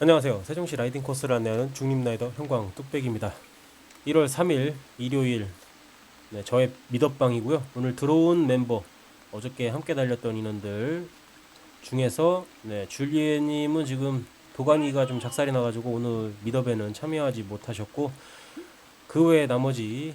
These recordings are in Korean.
안녕하세요. 세종시 라이딩 코스를 안내하는 중립라이더 형광 뚝배기입니다. 1월 3일 일요일 네, 저의 미덕방이고요. 오늘 들어온 멤버 어저께 함께 달렸던 인원들 중에서 네, 줄리에님은 지금 도가니가 좀 작살이 나가지고 오늘 미덕에는 참여하지 못하셨고 그 외에 나머지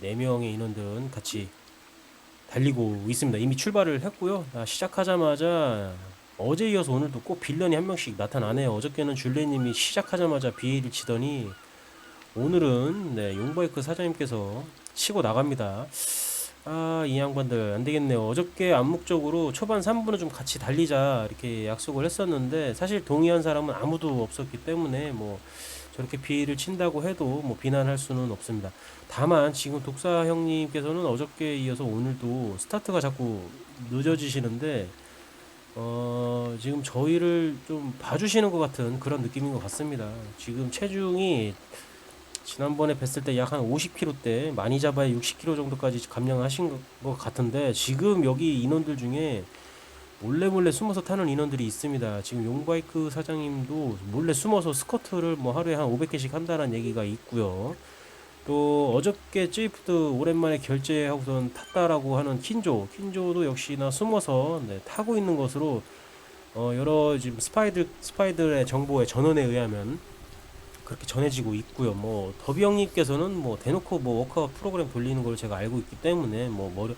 네, 4명의 인원들은 같이 달리고 있습니다. 이미 출발을 했고요. 아, 시작하자마자 어제 이어서 오늘도 꼭 빌런이 한 명씩 나타나네요. 어저께는 줄리님이 시작하자마자 비에이를 치더니 오늘은 네, 용바이크 사장님께서 치고 나갑니다. 아, 이 양반들 안 되겠네요. 어저께 암묵적으로 초반 3분은 좀 같이 달리자 이렇게 약속을 했었는데 사실 동의한 사람은 아무도 없었기 때문에 뭐 저렇게 비를 친다고 해도 뭐 비난할 수는 없습니다. 다만 지금 독사 형님께서는 어저께 이어서 오늘도 스타트가 자꾸 늦어지시는데 어, 지금 저희를 좀 봐주시는 것 같은 그런 느낌인 것 같습니다. 지금 체중이 지난번에 뵀을 때 약 한 50kg대, 많이 잡아야 60kg 정도까지 감량하신 것 같은데, 지금 여기 인원들 중에 몰래 몰래 숨어서 타는 인원들이 있습니다. 지금 용바이크 사장님도 몰래 숨어서 스커트를 뭐 하루에 한 500개씩 한다는 얘기가 있고요. 또 어저께 제이프도 오랜만에 결제하고선 탔다라고 하는 킨조, 킨조도 역시나 숨어서 네, 타고 있는 것으로 어, 여러 지금 스파이들 스파이들의 정보의 전원에 의하면 그렇게 전해지고 있고요. 뭐 더비 형님께서는 뭐 대놓고 뭐 워크아웃 프로그램 돌리는 걸 제가 알고 있기 때문에 뭐 뭐,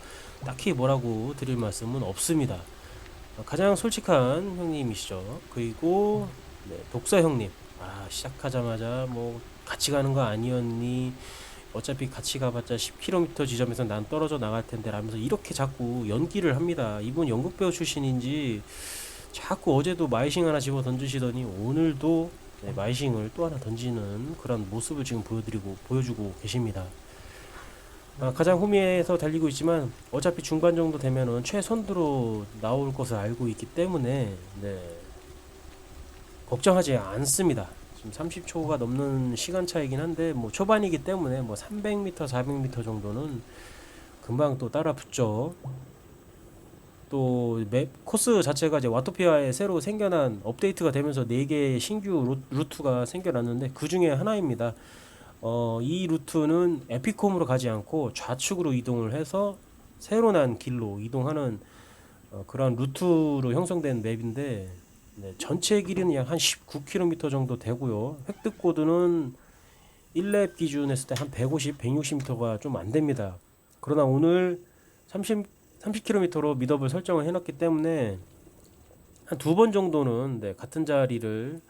딱히 뭐라고 드릴 말씀은 없습니다. 어, 가장 솔직한 형님이시죠. 그리고 네, 독사 형님. 아 시작하자마자 뭐 같이 가는 거 아니었니? 어차피 같이 가봤자 10km 지점에서 난 떨어져 나갈 텐데 라면서 이렇게 자꾸 연기를 합니다. 이분 연극 배우 출신인지 자꾸 어제도 마이싱 하나 집어 던지시더니 오늘도 네, 마이싱을 또 하나 던지는 그런 모습을 지금 보여드리고 보여주고 계십니다. 아, 가장 후미에서 달리고 있지만 어차피 중반 정도 되면은 최선두로 나올 것을 알고 있기 때문에 네, 걱정하지 않습니다. 지금 30초가 넘는 시간 차이긴 한데 뭐 초반이기 때문에 뭐 300m, 400m 정도는 금방 또 따라 붙죠. 또 맵 코스 자체가 이제 와토피아에 새로 생겨난 업데이트가 되면서 4개의 신규 루, 루트가 생겨났는데 그 중에 하나입니다. 어, 이 루트는 에피콤으로 가지 않고 좌측으로 이동을 해서 새로 난 길로 이동하는 어, 그런 루트로 형성된 맵인데 네, 전체 길이는 약 한 19km 정도 되고요. 획득 코드는 1렙 기준 했을 때 한 150, 160m가 좀 안 됩니다. 그러나 오늘 30, 30km로 미더블 설정을 해놨기 때문에 한 두 번 정도는 네, 같은 자리를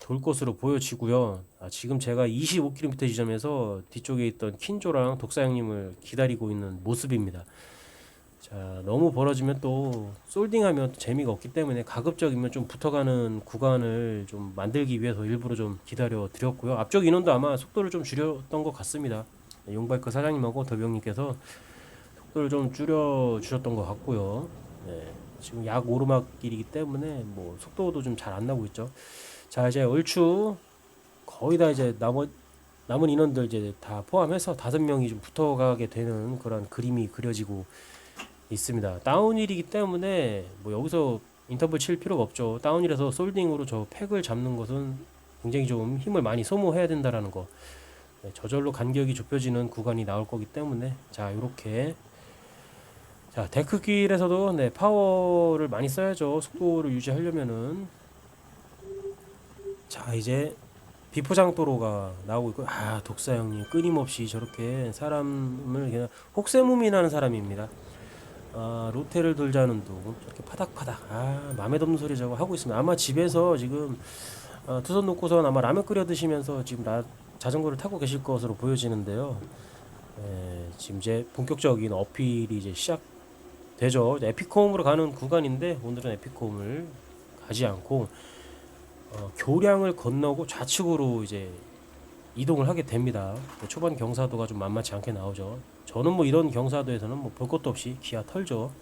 돌 것으로 보여지고요. 아, 지금 제가 25km 지점에서 뒤쪽에 있던 킨조랑 독사형님을 기다리고 있는 모습입니다. 자, 너무 벌어지면 또 솔딩하면 또 재미가 없기 때문에 가급적이면 좀 붙어가는 구간을 좀 만들기 위해서 일부러 좀 기다려 드렸고요. 앞쪽 인원도 아마 속도를 좀 줄였던 것 같습니다. 네, 용바이크 사장님하고 더병님께서 속도를 좀 줄여 주셨던 것 같고요. 네, 지금 약 오르막길이기 때문에 뭐 속도도 좀 잘 안 나고 있죠. 자, 이제 얼추 거의 다 이제 남은 남은 인원들 이제 다 포함해서 다섯 명이 좀 붙어가게 되는 그런 그림이 그려지고 있습니다. 다운힐이기 때문에 뭐 여기서 인터벌 칠 필요가 없죠. 다운힐에서 솔딩으로 저 팩을 잡는 것은 굉장히 좀 힘을 많이 소모해야 된다라는 거. 네, 저절로 간격이 좁혀지는 구간이 나올 거기 때문에 자 이렇게 자 데크길에서도 네 파워를 많이 써야죠. 속도를 유지하려면은 자 이제 비포장도로가 나오고 있고 아 독사 형님 끊임없이 저렇게 사람을 그냥 혹세무민하는 사람입니다. 아, 로테를 돌자는 둥 저렇게 파닥파닥 아 맘에 덮는 소리 저거 하고 있습니다 아마 집에서 지금 어, 두손 놓고선 아마 라면 끓여 드시면서 지금 라, 자전거를 타고 계실 것으로 보여지는데요 에, 지금 이제 본격적인 어필이 이제 시작되죠 에피콤으로 가는 구간인데 오늘은 에피콤을 가지 않고 어, 교량을 건너고 좌측으로 이제 이동을 하게 됩니다. 뭐 초반 경사도가 좀 만만치 않게 나오죠. 저는 뭐 이런 경사도에서는 뭐 볼 것도 없이 기아 털죠.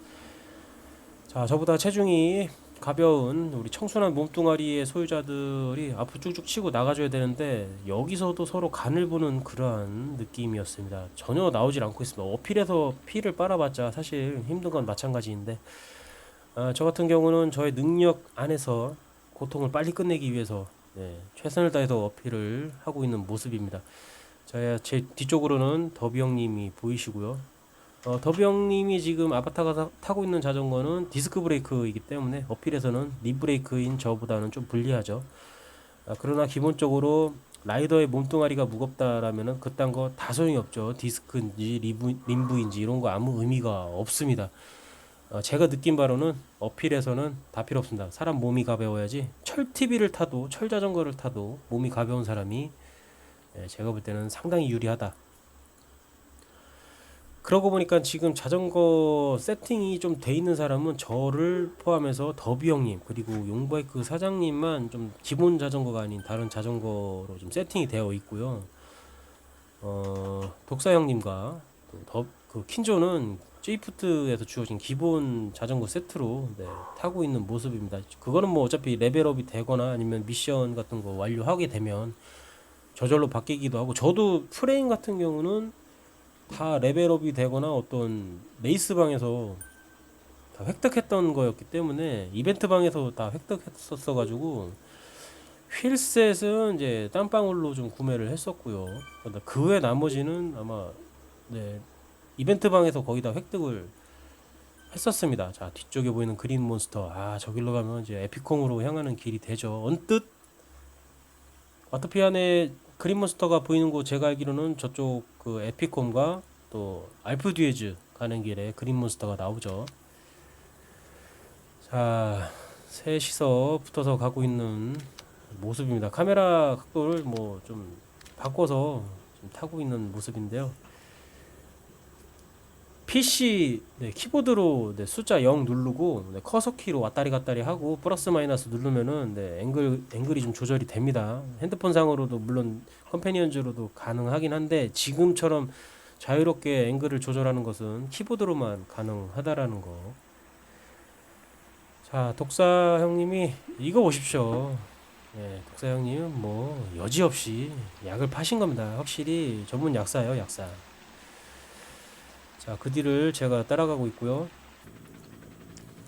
자, 저보다 체중이 가벼운 우리 청순한 몸뚱아리의 소유자들이 앞으로 쭉쭉 치고 나가줘야 되는데 여기서도 서로 간을 보는 그러한 느낌이었습니다. 전혀 나오질 않고 있습니다. 어필해서 피를 빨아봤자 사실 힘든 건 마찬가지인데 아, 저 같은 경우는 저의 능력 안에서 고통을 빨리 끝내기 위해서 네, 최선을 다해서 어필을 하고 있는 모습입니다. 자, 제 뒤쪽으로는 더비 형님이 보이시고요. 어, 더비 형님이 지금 아바타가 타- 타고 있는 자전거는 디스크 브레이크이기 때문에 어필에서는 니 브레이크인 저보다는 좀 불리하죠. 아, 그러나 기본적으로 라이더의 몸뚱아리가 무겁다라면은 그딴 거 다 소용이 없죠. 디스크인지 리브, 림브인지 이런 거 아무 의미가 없습니다. 어, 제가 느낀 바로는 어필에서는 다 필요 없습니다. 사람 몸이 가벼워야지 철 TV를 타도 철 자전거를 타도 몸이 가벼운 사람이 예, 제가 볼 때는 상당히 유리하다. 그러고 보니까 지금 자전거 세팅이 좀 돼 있는 사람은 저를 포함해서 더비 형님 그리고 용바이크 사장님만 좀 기본 자전거가 아닌 다른 자전거로 좀 세팅이 되어 있고요. 어, 독사 형님과 더그 킨조는 제이프트에서 주어진 기본 자전거 세트로 네, 타고 있는 모습입니다. 그거는 뭐 어차피 레벨업이 되거나 아니면 미션 같은 거 완료하게 되면 저절로 바뀌기도 하고 저도 프레임 같은 경우는 다 레벨업이 되거나 어떤 레이스 방에서 다 획득했던 거였기 때문에 이벤트 방에서 다 획득했었어 가지고 휠셋은 이제 땀방울로 좀 구매를 했었고요. 그 외 나머지는 아마 네 이벤트 방에서 거의 다 획득을 했었습니다. 자 뒤쪽에 보이는 그린 몬스터 아 저길로 가면 이제 에피콩으로 향하는 길이 되죠. 언뜻 와토피안에 그린 몬스터가 보이는 곳 제가 알기로는 저쪽 그 에피콤과 또 알프 듀에즈 가는 길에 그린 몬스터가 나오죠. 자 셋이서 붙어서 가고 있는 모습입니다. 카메라 각도를 뭐 좀 바꿔서 좀 타고 있는 모습인데요. PC 네, 키보드로 네, 숫자 0 누르고 네, 커서 키로 왔다리 갔다리 하고 플러스 마이너스 누르면은 네, 앵글 앵글이 좀 조절이 됩니다. 핸드폰 상으로도 물론 컴패니언즈로도 가능하긴 한데 지금처럼 자유롭게 앵글을 조절하는 것은 키보드로만 가능하다라는 거. 자, 독사 형님이 이거 보십시오. 네, 독사 형님은 뭐 여지없이 약을 파신 겁니다. 확실히 전문 약사예요, 약사. 자, 그 뒤를 제가 따라가고 있고요.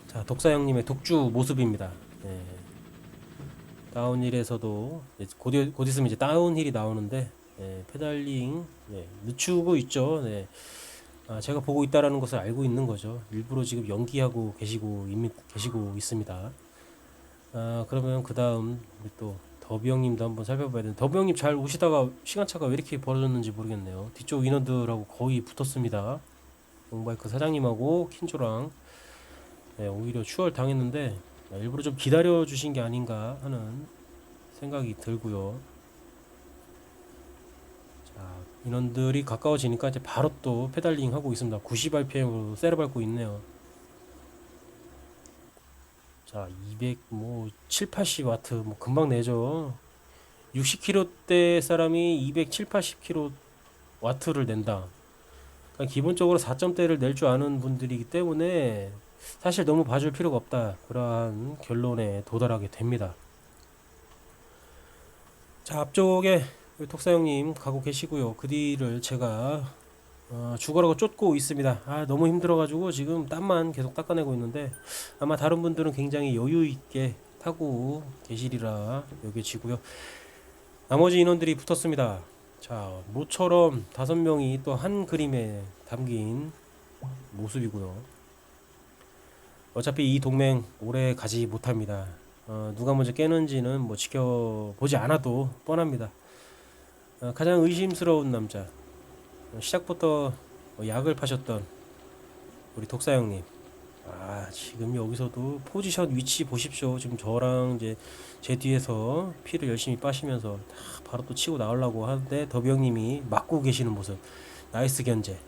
자, 독사 형님의 독주 모습입니다. 네. 다운힐에서도 이제 곧, 이- 곧 있으면 이제 다운힐이 나오는데 네, 페달링 네, 늦추고 있죠. 네. 아, 제가 보고 있다라는 것을 알고 있는 거죠. 일부러 지금 연기하고 계시고 이미 계시고 있습니다. 아, 그러면 그 다음 또 더비 형님도 한번 살펴봐야 되는데 더비 형님 잘 오시다가 시간차가 왜 이렇게 벌어졌는지 모르겠네요. 뒤쪽 인원들하고 거의 붙었습니다. 용바이크 사장님하고 킨조랑 네, 오히려 추월 당했는데 네, 일부러 좀 기다려 주신 게 아닌가 하는 생각이 들고요. 자, 인원들이 가까워지니까 이제 바로 또 페달링 하고 있습니다. 90rpm으로 세를 밟고 있네요. 자, 200, 뭐, 7, 80 와트, 뭐, 금방 내죠. 60km대 사람이 207, 80kW를 낸다. 그러니까 기본적으로 4점대를 낼 줄 아는 분들이기 때문에 사실 너무 봐줄 필요가 없다. 그러한 결론에 도달하게 됩니다. 자, 앞쪽에 우리 독사 형님 가고 계시고요. 그 뒤를 제가 어, 죽어라고 쫓고 있습니다. 아, 너무 힘들어가지고 지금 땀만 계속 닦아내고 있는데 아마 다른 분들은 굉장히 여유 있게 타고 계시리라 여겨지고요. 나머지 인원들이 붙었습니다. 자, 모처럼 다섯 명이 또 한 그림에 담긴 모습이고요. 어차피 이 동맹 오래 가지 못합니다. 어, 누가 먼저 깨는지는 뭐 지켜보지 않아도 뻔합니다. 어, 가장 의심스러운 남자. 어, 시작부터 어, 약을 파셨던 우리 독사 형님. 아, 지금 여기서도 포지션 위치 보십시오. 지금 저랑 이제 제 뒤에서 피를 열심히 빠시면서 다 바로 또 치고 나오려고 하는데 더비 형님이 막고 계시는 모습. 나이스 견제.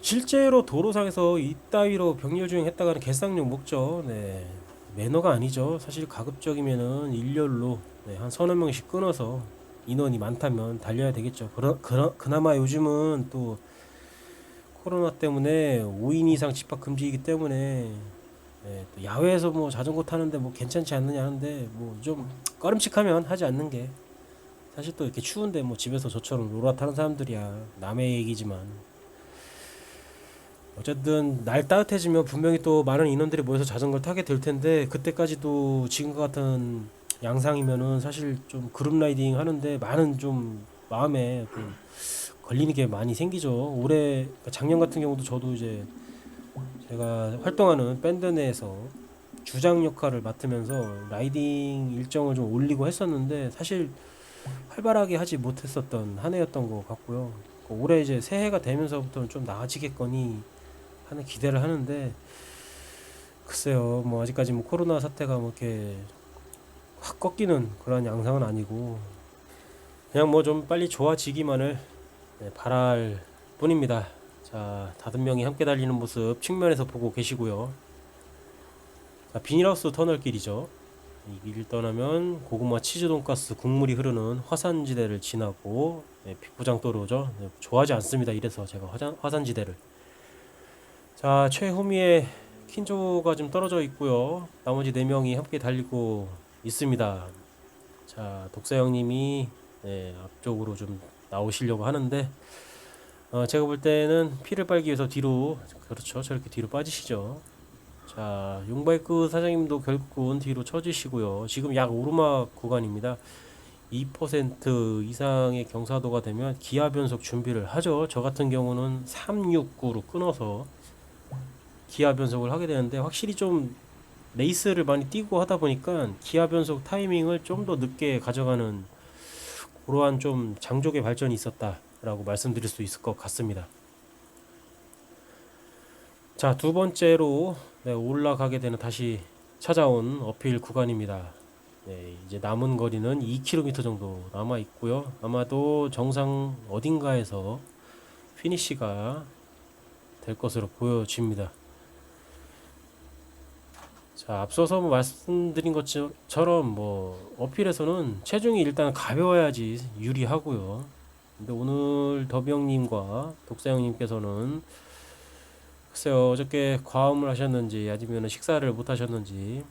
실제로 도로상에서 이따위로 병렬 주행했다가는 개쌍욕 먹죠. 네. 매너가 아니죠. 사실 가급적이면은 일렬로 네, 한 서너 명씩 끊어서 인원이 많다면 달려야 되겠죠. 그러, 그러, 그나마 요즘은 또 코로나 때문에 5인 이상 집합 금지이기 때문에 네, 또 야외에서 뭐 자전거 타는데 뭐 괜찮지 않느냐 하는데 뭐 좀 꺼림칙하면 하지 않는 게 사실 또 이렇게 추운데 뭐 집에서 저처럼 로라 타는 사람들이야. 남의 얘기지만. 어쨌든 날 따뜻해지면 분명히 또 많은 인원들이 모여서 자전거를 타게 될 텐데 그때까지도 지금과 같은 양상이면은 사실 좀 그룹 라이딩 하는데 많은 좀 마음에 좀 걸리는 게 많이 생기죠. 올해 그러니까 작년 같은 경우도 저도 이제 제가 활동하는 밴드 내에서 주장 역할을 맡으면서 라이딩 일정을 좀 올리고 했었는데 사실 활발하게 하지 못했었던 한 해였던 것 같고요. 그 올해 이제 새해가 되면서부터는 좀 나아지겠거니 하는 기대를 하는데 글쎄요 뭐 아직까지 뭐 코로나 사태가 뭐 이렇게 확 꺾이는 그런 양상은 아니고 그냥 뭐 좀 빨리 좋아지기만을 네, 바랄 뿐입니다. 자 다섯 명이 함께 달리는 모습 측면에서 보고 계시고요. 자, 비닐하우스 터널 길이죠. 이 길을 떠나면 고구마 치즈 돈가스 국물이 흐르는 화산지대를 지나고 네, 비포장도로죠. 네, 좋아하지 않습니다. 이래서 제가 화산, 화산지대를 자 최후미에 킨조가 좀 떨어져 있고요. 나머지 네 명이 함께 달리고 있습니다. 자 독사 형님이 네, 앞쪽으로 좀 나오시려고 하는데 어, 제가 볼 때는 피를 빨기 위해서 뒤로 그렇죠 저렇게 뒤로 빠지시죠. 자 용바이크 사장님도 결국은 뒤로 쳐주시고요. 지금 약 오르막 구간입니다. 2% 이상의 경사도가 되면 기아 변속 준비를 하죠. 저 같은 경우는 369로 끊어서 기아 변속을 하게 되는데 확실히 좀 레이스를 많이 뛰고 하다 보니까 기아 변속 타이밍을 좀 더 늦게 가져가는 그러한 좀 장족의 발전이 있었다라고 말씀드릴 수 있을 것 같습니다. 자, 두 번째로 네, 올라가게 되는 다시 찾아온 어필 구간입니다. 네, 이제 남은 거리는 2km 정도 남아 있고요. 아마도 정상 어딘가에서 피니시가 될 것으로 보여집니다. 자, 앞서서 뭐 말씀드린 것처럼 뭐 어필에서는 체중이 일단 가벼워야지 유리하고요. 근데 오늘 더비형님과 독사형님께서는 글쎄요 어저께 과음을 하셨는지 아니면 식사를 못 하셨는지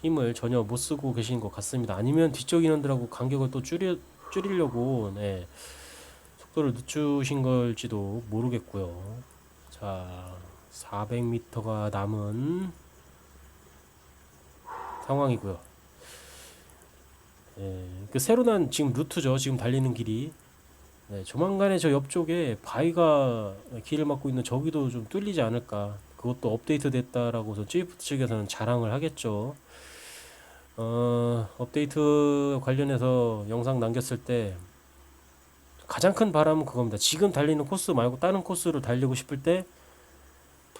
힘을 전혀 못 쓰고 계신 것 같습니다. 아니면 뒤쪽 인원들하고 간격을 또 줄여 줄이려고 네, 속도를 늦추신 걸지도 모르겠고요. 자, 400m가 남은 상황이고요. 예, 그 새로 난 지금 루트죠. 지금 달리는 길이. 네, 조만간에 저 옆쪽에 바위가 길을 막고 있는 저기도 좀 뚫리지 않을까. 그것도 업데이트 됐다라고서 찌프트 측에서는 자랑을 하겠죠. 어, 업데이트 관련해서 영상 남겼을 때 가장 큰 바람은 그겁니다. 지금 달리는 코스 말고 다른 코스로 달리고 싶을 때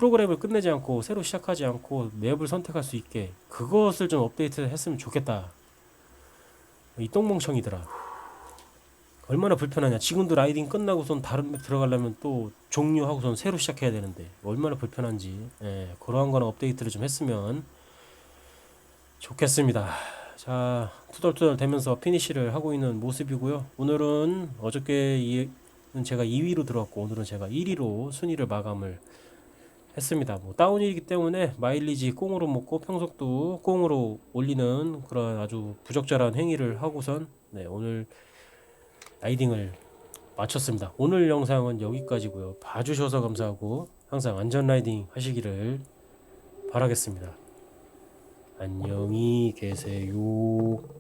프로그램을 끝내지 않고 새로 시작하지 않고 맵을 선택할 수 있게 그것을 좀 업데이트 했으면 좋겠다. 이 똥멍청이더라. 얼마나 불편하냐. 지금도 라이딩 끝나고선 다른 맵 들어가려면 또 종료하고선 새로 시작해야 되는데 얼마나 불편한지 예, 그러한 거는 업데이트를 좀 했으면 좋겠습니다. 자, 투덜투덜 되면서 피니시를 하고 있는 모습이고요. 오늘은 어저께는 제가 2위로 들어왔고 오늘은 제가 1위로 순위를 마감을 했습니다. 뭐 다운이기 때문에 마일리지 꽁으로 먹고 평속도 꽁으로 올리는 그런 아주 부적절한 행위를 하고선 네, 오늘 라이딩을 마쳤습니다. 오늘 영상은 여기까지고요. 봐주셔서 감사하고 항상 안전 라이딩 하시기를 바라겠습니다. 안녕히 계세요.